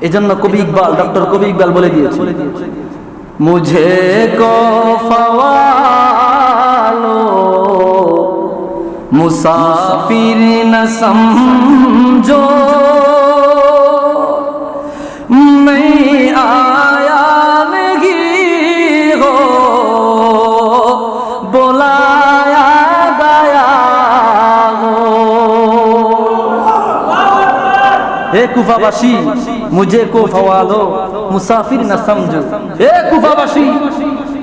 এজন্য কবি ইকবাল ডক্টর কবি ইকবাল বলে দিয়েছে মুঝে কো ফওয়ালো মুসাফির ন সমঝো मैं आया नहीं हो बुलाया गया हो হে কুফাবাসী মুঝে কো ফওয়ালো মুসাফির না সমঝো হে কুফাবাসী,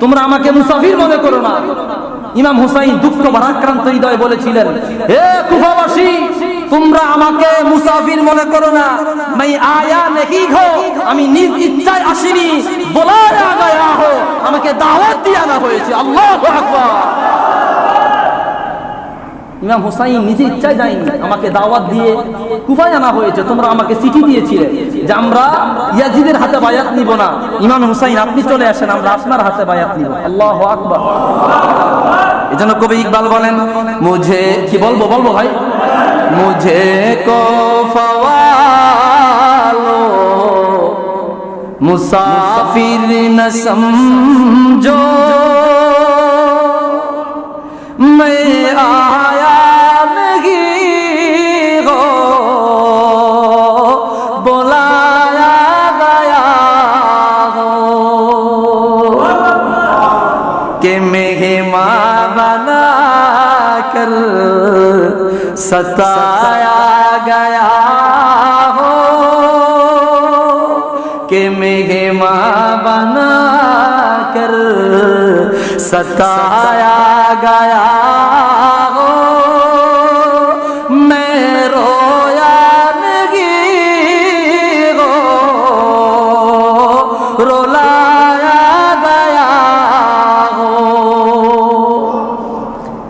তোমরা আমাকে মুসাফির মনে করো না। ইমাম হুসাইন দুঃখ ভারাক্রান্ত হৃদয় বলেছিলেন হে কুফাবাসী, তোমরা আমাকে মুসাফির মনে করো না। মাই আয়া নেহি হো আমি নিজ ইচ্ছায় আসিনি। বলায়া গায়া হো, আমাকে দাওয়াত দিয়ে আনা হয়েছে। আল্লাহু আকবার। ইমাম হুসাইন নিজে ইচ্ছায় যায়নি। আমাকে দাওয়াত দিয়ে কুফায় আনা হয়েছে। তোমরা আমাকে চিঠি দিয়েছিলে যে আমরা ইয়াজিদের হাতে বায়াত নিব না। ইমাম হুসাইন, আপনি চলে আসেন, আমরা আপনার হাতে বায়াত নিব। আল্লাহ আকবার। এজন্য কবি ইকবাল বলেন, মুঝে কি বলব? বলব ভাই। মুঝে কো ফওয়ালো, মুসাফির ন کہ مہماں بنا کر ستایا گیا ہو کہ مہماں بنا کر ستایا گیا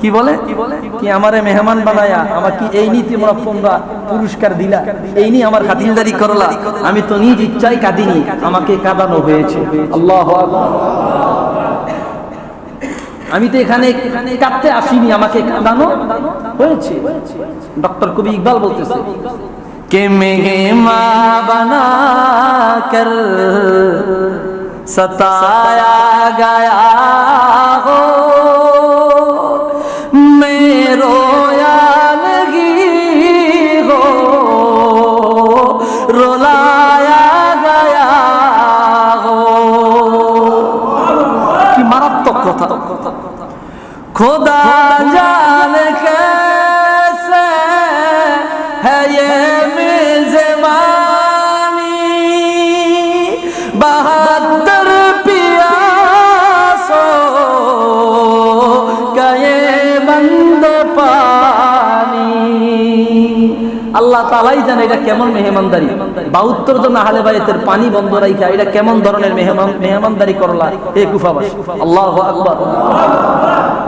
কি বলে? কি আমারে মেহমান বানায়া আমার কি এই নীতি তোমরা পুরস্কার দিলা, এই নিয়ে আমার খাতিলদারি করলা, আমি তো নিজ ইচ্ছাই কাঁদিনি, আমাকে কাঁদানো হয়েছে। আল্লাহ আমি তো এখানে কাঁদতে আসিনি, আমাকে কাঁদানো হয়েছে। ডক্টর কবি ইকবাল বলতেছে, কে মেঘে মা বানা কর, সতায়া গায়া بلایا گیا ہو۔ کی মারাত্মক কথা خدا جانے کیسے ہے یہ بند پا আল্লাহ তালাই জানে এটা কেমন মেহমানদারি। বাউত্তর জন আহলে বাড়িতে পানি বন্ধ রাইখা, এটা কেমন ধরনের মেহমান মেহমানদারি করলা? এ কুফাবাস আল্লাহ আকবর।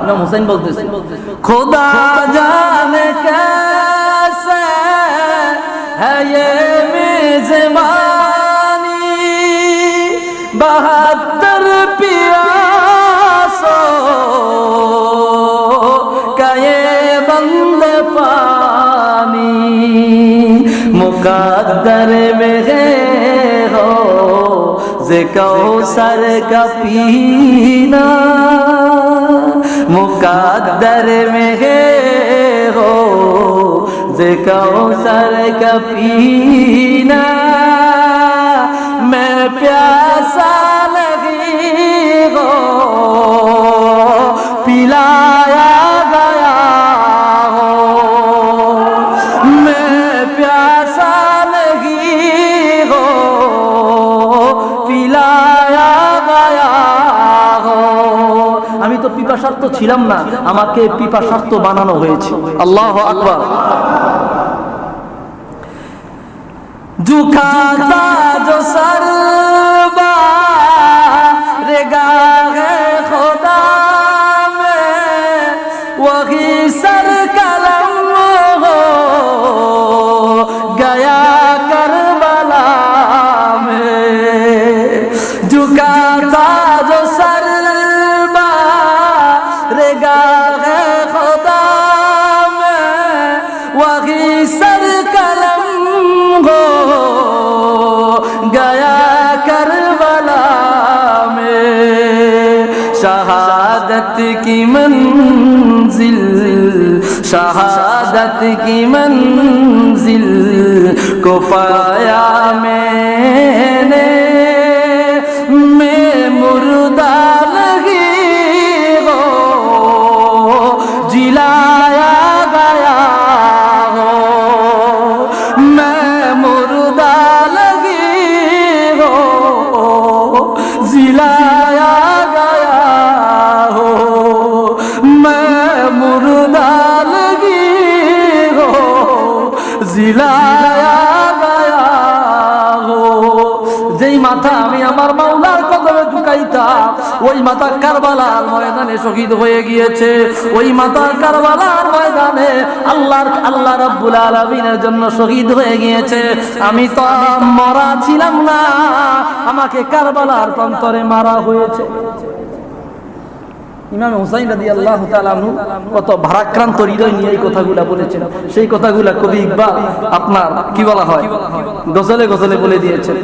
ইমাম হোসেন বলতেছে, খোদা জানে কেসে হ্যাঁ মেজমানি বাহাত্তর পিয়া کا در میں ہے۔ ہو زکو سر کا پینا۔ مقدر میں ہے۔ ہو زکو سر کا پینا۔ میں پیاسا لگی ہو পিপাসার্ত ছিলাম না আমাকে পিপাসার্ত বানানো হয়েছে। আল্লাহ আকবর। জুখাতা شہادت کی منزل شہادت کی منزل کو پایا میں نے۔ যেই মাথা আমি আমার মাওলার কদমে ঝুঁকাইতাম, ওই মাথা কারবালার ময়দানে শহীদ হয়ে গিয়েছে। ওই মাথা কারবালার ময়দানে আল্লাহর, আল্লাহ রাব্বুল আলামিনের জন্য শহীদ হয়ে গিয়েছে। আমি তো মরা ছিলাম না, আমাকে কারবালার প্রান্তরে মারা হয়েছে। ইমাম হুসাইন রাজি আল্লাহ তালু কত ভারাক্রান্ত হৃদয় নিয়ে এই কথাগুলা বলেছেন। সেই কথাগুলা কবি ইকবাল আপনার কি বলা হয়? গজলে গজলে বলে দিয়েছেন।